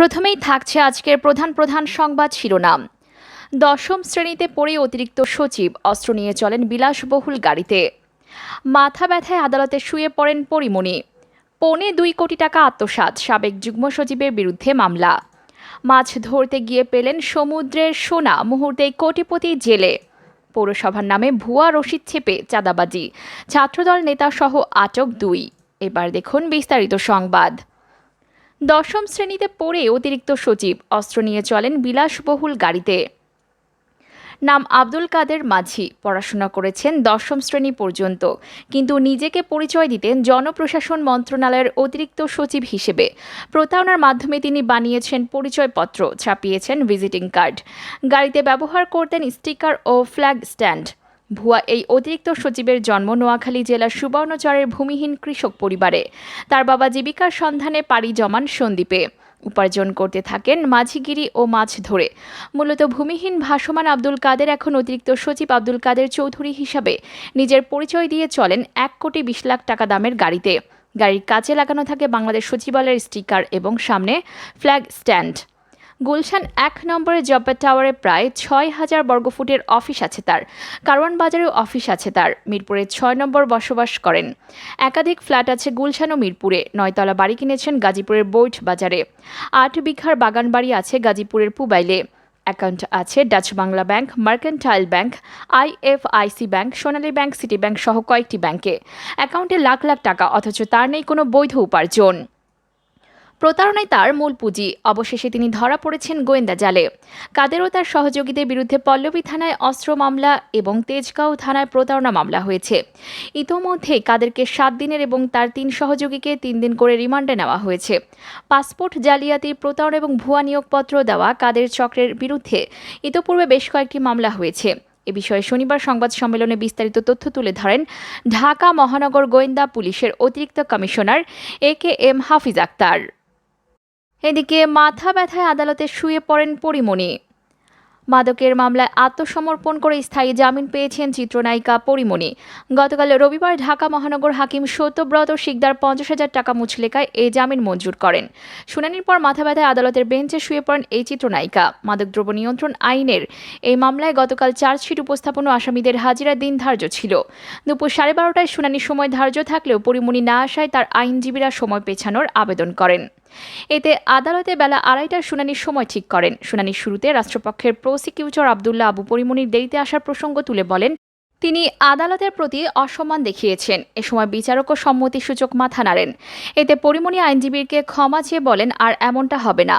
প্রথমেই থাকছে আজকের প্রধান প্রধান সংবাদ শিরোনাম। দশম শ্রেণীতে পড়ে অতিরিক্ত সচিব, অস্ত্র নিয়ে চলেন বিলাসবহুল গাড়িতে। মাথা ব্যথায় আদালতে শুয়ে পড়েন পরিমণি। পৌনে দুই কোটি টাকা আত্মসাৎ, সাবেক যুগ্ম সচিবের বিরুদ্ধে মামলা। মাছ ধরতে গিয়ে পেলেন সমুদ্রের সোনা, মুহূর্তেই কোটিপতি জেলে। পৌরসভার নামে ভুয়া রশিদ ছেপে চাঁদাবাজি, ছাত্রদল নেতা সহ আটক দুই। এবার দেখুন বিস্তারিত সংবাদ। দশম শ্রেণীতে পড়ে অতিরিক্ত সচিব। অস্ত্র নিয়ে চলেন বিলাসবহুল গাড়িতে। নাম আব্দুল কাদের মাঝি। পড়াশোনা করেছেন দশম শ্রেণি পর্যন্ত। কিন্তু নিজেকে পরিচয় দিতেন জনপ্রশাসন মন্ত্রণালয়ের অতিরিক্ত সচিব হিসেবে। প্রতারণার মাধ্যমে তিনি বানিয়েছেন পরিচয়পত্র, ছাপিয়েছেন ভিজিটিং কার্ড। গাড়িতে ব্যবহার করতেন স্টিকার ও ফ্ল্যাগ স্ট্যান্ড। ভুয়া এই অতিরিক্ত সচিবের জন্ম নোয়াখালী জেলার সুবর্ণচরের ভূমিহীন কৃষক পরিবারে। তার বাবা জীবিকার সন্ধানে পাড়ি জমান সন্দ্বীপে উপার্জন করতে থাকেন মাঝিগিরি ও মাছ ধরে। মূলত ভূমিহীন ভাসমান আব্দুল কাদের এখন অতিরিক্ত সচিব আব্দুল কাদের চৌধুরী হিসাবে নিজের পরিচয় দিয়ে চলেন এক কোটি বিশ লাখ টাকা দামের গাড়িতে। গাড়ির কাছে লাগানো থাকে বাংলাদেশ সচিবালয়ের স্টিকার এবং সামনে ফ্ল্যাগ স্ট্যান্ড। গুলশান এক নম্বরের জব্বার টাওয়ারে প্রায় ছয় হাজার বর্গফুটের অফিস আছে তার। কারওয়ান বাজারেও অফিস আছে তার। মিরপুরে ছয় নম্বর বসবাস করেন। একাধিক ফ্ল্যাট আছে গুলশান ও মিরপুরে। নয়তলা বাড়ি কিনেছেন গাজীপুরের বৈঠ বাজারে। আট বিঘার বাগান বাড়ি আছে গাজীপুরের পুবাইলে। অ্যাকাউন্ট আছে Dutch Bangla bank, mercantile bank IFIC bank, Sonali bank, city bank সহ কয়েকটি ব্যাংকে। অ্যাকাউন্টে লাখ লাখ টাকা, অথচ তার নেই কোনো বৈধ উপার্জন। প্রতারণায় তার মূল পুঁজি। অবশেষে তিনি ধরা পড়েছেন গোয়েন্দা জালে। কাদের ও তার সহযোগীদের বিরুদ্ধে পল্লবী থানায় অস্ত্র মামলা এবং তেজগাঁও থানায় প্রতারণা মামলা হয়েছে। ইতোমধ্যে কাদেরকে সাত দিনের এবং তার তিন সহযোগীকে তিন দিন করে রিমান্ডে নেওয়া হয়েছে। পাসপোর্ট জালিয়াতি, প্রতারণা এবং ভুয়া নিয়োগপত্র দেওয়া কাদের চক্রের বিরুদ্ধে ইতোপূর্বে বেশ কয়েকটি মামলা হয়েছে। এ বিষয়ে শনিবার সংবাদ সম্মেলনে বিস্তারিত তথ্য তুলে ধরেন ঢাকা মহানগর গোয়েন্দা পুলিশের অতিরিক্ত commissioner A K M Hafiz Akhter. এদিকে মাথা ব্যথায় আদালতে শুয়ে পড়েন পরিমণি। মাদকের মামলায় আত্মসমর্পণ করে স্থায়ী জামিন পেয়েছেন চিত্রনায়িকা পরিমণি। গতকাল রবিবার ঢাকা মহানগর হাকিম সত্যব্রত শিকদার পঞ্চাশ হাজার টাকা মুচলেকায় এই জামিন মঞ্জুর করেন। শুনানির পর মাথা ব্যথায় আদালতের বেঞ্চে শুয়ে পড়েন এই চিত্রনায়িকা। মাদকদ্রব্য নিয়ন্ত্রণ আইনের এই মামলায় গতকাল চার্জশিট উপস্থাপন ও আসামিদের হাজিরা দিন ধার্য ছিল। দুপুর সাড়ে বারোটায় শুনানির সময় ধার্য থাকলেও পরিমণি না আসায় তার আইনজীবীরা সময় পেছানোর আবেদন করেন। এতে আদালতে বেলা আড়াইটার শুনানির সময় ঠিক করেন। শুনানির শুরুতে রাষ্ট্রপক্ষের প্রসিকিউটর আবদুল্লাহ আবু পরিমনির দেরিতে আসার প্রসঙ্গ তুলে বলেন, তিনি আদালতের প্রতি অসম্মান দেখিয়েছেন। এ সময় বিচারকও সম্মতিসূচক মাথা নাড়েন। এতে পরিমণি আইনজীবীকে ক্ষমা চেয়ে বলেন, আর এমনটা হবে না।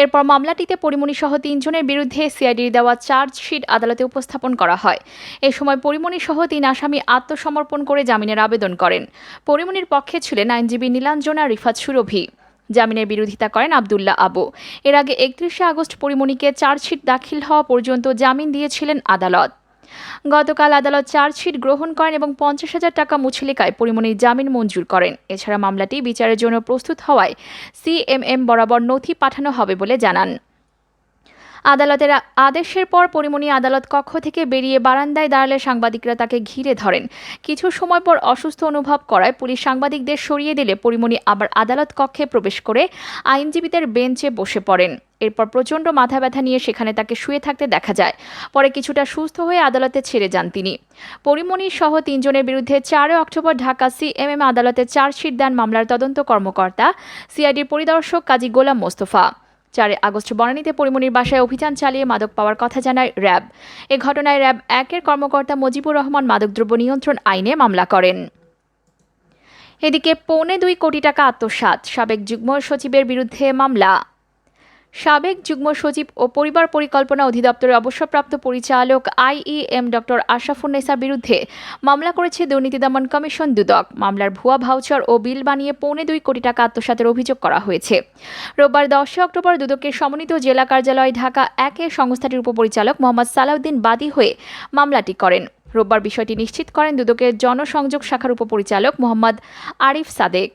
এরপর মামলাটিতে পরিমণি সহ তিনজনের বিরুদ্ধে সিআইডির দেওয়া চার্জশিট আদালতে উপস্থাপন করা হয়। এ সময় পরিমণি সহ তিন আসামি আত্মসমর্পণ করে জামিনের আবেদন করেন। পরিমণির পক্ষে ছিলেন আইনজীবী নীলাঞ্জনা রিফাত সুরভি। জামিনের বিরোধিতা করেন আবদুল্লাহ আবু। এর আগে একত্রিশে আগস্ট পরিমণিকে চার্জশিট দাখিল হওয়া পর্যন্ত জামিন দিয়েছিলেন আদালত। গতকাল আদালত চার্জশিট গ্রহণ করেন এবং পঞ্চাশ হাজার টাকা মুছলিকায় পরিমণির জামিন মঞ্জুর করেন। এছাড়া মামলাটি বিচারের জন্য প্রস্তুত হওয়ায় সিএমএম বরাবর নথি পাঠানো হবে বলে জানান। আদালতের আদেশের পর পরিমণি আদালত কক্ষ থেকে বেরিয়ে বারান্দায় দাঁড়ালে সাংবাদিকরা তাকে ঘিরে ধরেন। কিছু সময় পর অসুস্থ অনুভব করায় পুলিশ সাংবাদিকদের সরিয়ে দিলে পরিমণি আবার আদালত কক্ষে প্রবেশ করে আইনজীবীদের বেঞ্চে বসে পড়েন। এরপর প্রচণ্ড মাথা ব্যথা নিয়ে সেখানে তাকে শুয়ে থাকতে দেখা যায়। পরে কিছুটা সুস্থ হয়ে আদালতে ছেড়ে যান তিনি। পরিমণি সহ তিনজনের বিরুদ্ধে চারই অক্টোবর ঢাকা সিএমএম আদালতে চার্জশিট দেন মামলার তদন্ত কর্মকর্তা, সিআইডির পরিদর্শক কাজী গোলাম মোস্তফা। চারে আগস্ট বনানীতে পরিমণির বাসায় অভিযান চালিয়ে মাদক পাওয়ার কথা জানায় র্যাব। এ ঘটনায় র্যাব একের কর্মকর্তা মুজিবুর রহমান মাদকদ্রব্য নিয়ন্ত্রণ আইনে মামলা করেন। এদিকে পৌনে দুই কোটি টাকা আত্মসাত সাবেক যুগ্ম সচিবের বিরুদ্ধে মামলা। সাবেক যুগ্ম সচিব ও পরিবার পরিকল্পনা অধিদপ্তরের অবসরপ্রাপ্ত পরিচালক আইইএম ডক্টর আশরাফুন্নেসার বিরুদ্ধে মামলা করেছে দুর্নীতি দমন কমিশন দুদক। মামলার ভুয়া ভাউচার ও বিল বানিয়ে পৌনে দুই কোটি টাকা আত্মসাতের অভিযোগ করা হয়েছে। রোববার দশই অক্টোবর দুদকের সমন্বিত জেলা কার্যালয় ঢাকা একে সংস্থাটির উপপরিচালক মোহাম্মদ সালাউদ্দিন বাদী হয়ে মামলাটি করেন। রোববার বিষয়টি নিশ্চিত করেন দুদকের জনসংযোগ শাখার উপপরিচালক মোহাম্মদ আরিফ সাদেক।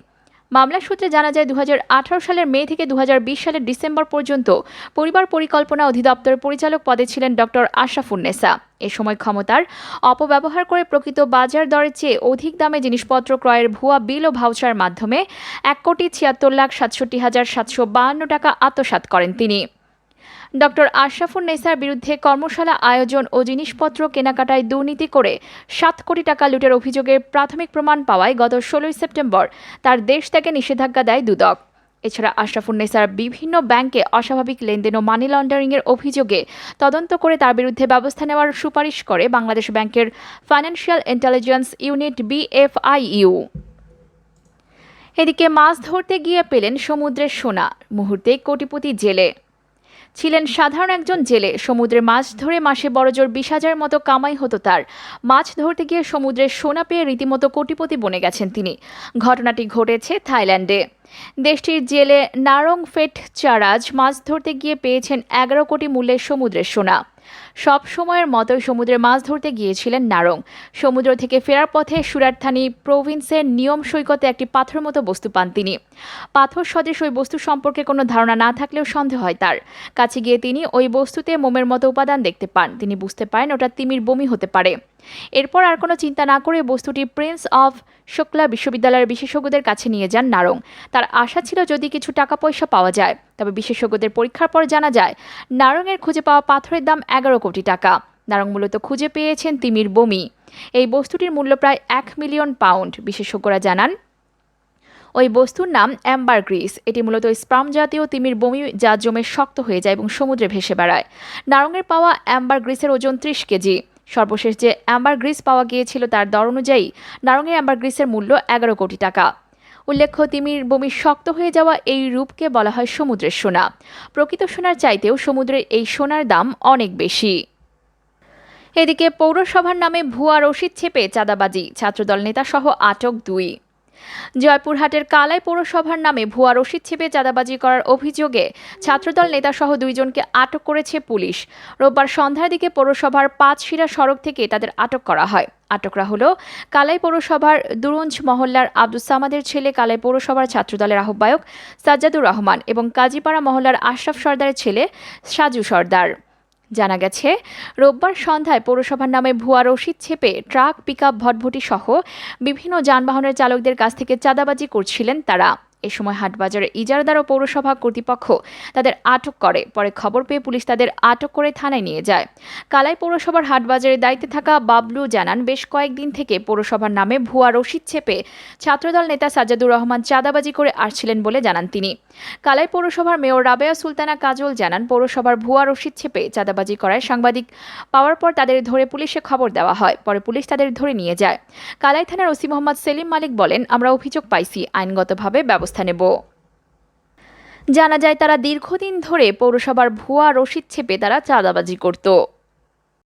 মামলা সূত্রে জানা যায় দু হাজার আঠারো সালের মে থেকে দুহাজার বিশ সালের ডিসেম্বর পর্যন্ত পরিবার পরিকল্পনা অধিদপ্তরের পরিচালক পদে ছিলেন ডক্টর আশরাফুন্নেসা এ সময় ক্ষমতার অপব্যবহার করে প্রকৃত বাজার দরের চেয়ে অধিক দামে জিনিসপত্র ক্রয়ের ভুয়া বিল ও ভাউচার মাধ্যমে এক কোটি ছিয়াত্তর লাখ সাতষট্টি হাজার সাতশো বাহান্ন টাকা আত্মসাত করেন তিনি। ডক্টর আশরাফুন নেসার বিরুদ্ধে কর্মশালা, আয়োজন ও জিনিসপত্র কেনাকাটায় দুর্নীতি করে সাত কোটি টাকা লুটের অভিযোগের প্রাথমিক প্রমাণ পাওয়ায় গত ষোলোই সেপ্টেম্বর তার দেশ থেকে নিষেধাজ্ঞা দেয় দুদক। এছাড়া আশরাফুন নেসার বিভিন্ন ব্যাংকে অস্বাভাবিক লেনদেন ও মানি লন্ডারিংয়ের অভিযোগে তদন্ত করে তার বিরুদ্ধে ব্যবস্থা নেওয়ার সুপারিশ করে বাংলাদেশ ব্যাংকের ফাইন্যান্সিয়াল ইন্টেলিজেন্স ইউনিট বিএফআইইউ। এদিকে মাছ ধরতে গিয়ে পেলেন সমুদ্রের সোনা, মুহূর্তে কোটিপতি জেলে। ছিলেন সাধারণ একজন জেলে। সমুদ্রে মাছ ধরে মাসে বড়জোর বিশ হাজার মতো কামাই হতো তার। মাছ ধরতে গিয়ে সমুদ্রের সোনা পেয়ে রীতিমতো কোটিপতি বনে গেছেন তিনি। ঘটনাটি ঘটেছে থাইল্যান্ডে। দেশটির জেলে নারং ফেট চারাজ মাছ ধরতে গিয়ে পেয়েছেন এগারো কোটি মূল্যের সমুদ্রের সোনা। সব সময়ের মতোই সমুদ্রে মাছ ধরতে গিয়েছিলেন নারং। সমুদ্র থেকে ফেরার পথে সুরাটথানি প্রভিন্সের নিয়ম সৈকতে একটি পাথর মতো বস্তু পান তিনি। পাথর সদৃশ ওই বস্তু সম্পর্কে কোনো ধারণা না থাকলেও সন্দেহ হয় তার। কাছে গিয়ে তিনি ওই বস্তুতে মোমের মতো উপাদান দেখতে পান। তিনি বুঝতে পারেন ওটা তিমির বমি হতে পারে। এরপর আর কোনো চিন্তা না করে বস্তুটি প্রিন্স অফ শুক্লা বিশ্ববিদ্যালয়ের বিশেষজ্ঞদের কাছে নিয়ে যান নারং। তার আশা ছিল যদি কিছু টাকা পয়সা পাওয়া যায়, তবে বিশেষজ্ঞদের পরীক্ষার পর জানা যায়, নারংয়ের খুঁজে পাওয়া পাথরের দাম এগারো কোটি টাকা। নারং মূলত খুঁজে পেয়েছেন তিমির বমি। এই বস্তুটির মূল্য প্রায় এক মিলিয়ন পাউন্ড, বিশেষজ্ঞরা জানান। ওই বস্তুর নাম অ্যাম্বার গ্রিস এটি মূলত স্পাম জাতীয় তিমির বমি যা জমে শক্ত হয়ে যায় এবং সমুদ্রে ভেসে বেড়ায়। নারঙের পাওয়া অ্যাম্বার গ্রিসের ওজন ত্রিশ কেজি। সর্বশেষ যে অ্যাম্বার গ্রিস পাওয়া গিয়েছিল তার দর অনুযায়ী নারঙের অ্যাম্বার গ্রিসের মূল্য এগারো কোটি টাকা। উল্লেখ্য, তিমির বমি শক্ত হয়ে যাওয়া এই রূপকে বলা হয় সমুদ্রের সোনা। প্রকৃত সোনার চাইতেও সমুদ্রের এই সোনার দাম অনেক বেশি। এদিকে পৌরসভার নামে ভুয়া রশিদ ছেপে চাঁদাবাজি। ছাত্রদল নেতাসহ আটক দুই। জয়পুরহাটের কালাই পৌরসভার নামে ভুয়া রসিদ ছেপে চাঁদাবাজি করার অভিযোগে ছাত্রদল নেতাসহ দুইজনকে আটক করেছে পুলিশ। রোববার সন্ধ্যার দিকে পৌরসভার পাঁচশিরা সড়ক থেকে তাদের আটক করা হয়। আটকরা হলো কালাই পৌরসভার দুরঞ্জ মহল্লার আব্দুল সামাদের ছেলে, কালাই পৌরসভার ছাত্রদলের আহ্বায়ক সাজ্জাদুর রহমান এবং কাজীপাড়া মহল্লার আশরাফ সর্দারের ছেলে সাজু সর্দার। জানা গেছে, রোববার সন্ধ্যায় পৌরসভার নামে ভুয়া রশিদ ছেপে ট্রাক, পিকআপ ভটভটি সহ বিভিন্ন যানবাহনের চালকদের কাছ থেকে চাঁদাবাজি করছিলেন তারা। এ সময় হাটবাজারের ইজারাদার ও পৌরসভা কর্তৃপক্ষ তাদের আটক করে। পরে খবর পেয়ে পুলিশ তাদের আটক করে থানায় নিয়ে যায়। কালাই পৌরসভার হাটবাজারের দায়িত্বে থাকা বাবলু জানান, বেশ কয়েকদিন থেকে পৌরসভার নামে ভুয়া রসিদ ছেপে ছাত্রদল নেতা সাজ্জাদুর রহমান চাঁদাবাজি করে আসছিলেন বলে জানান তিনি। কালাই পৌরসভার মেয়র রাবেয়া সুলতানা কাজল জানান, পৌরসভার ভুয়া রসিদ ছেপে চাঁদাবাজি করায় সাংবাদিক পাওয়ার পর তাদের ধরে পুলিশে খবর দেওয়া হয়। পরে পুলিশ তাদের ধরে নিয়ে যায়। কালাই থানার ওসি মোহাম্মদ সেলিম মালিক বলেন, আমরা অভিযোগ পাইছি, আইনগতভাবে ব্যবস্থা নেব। জানা যায় তারা দীর্ঘদিন ধরে পৌরসভার ভুয়া রশিদ ছেপে তারা চাঁদাবাজি করত।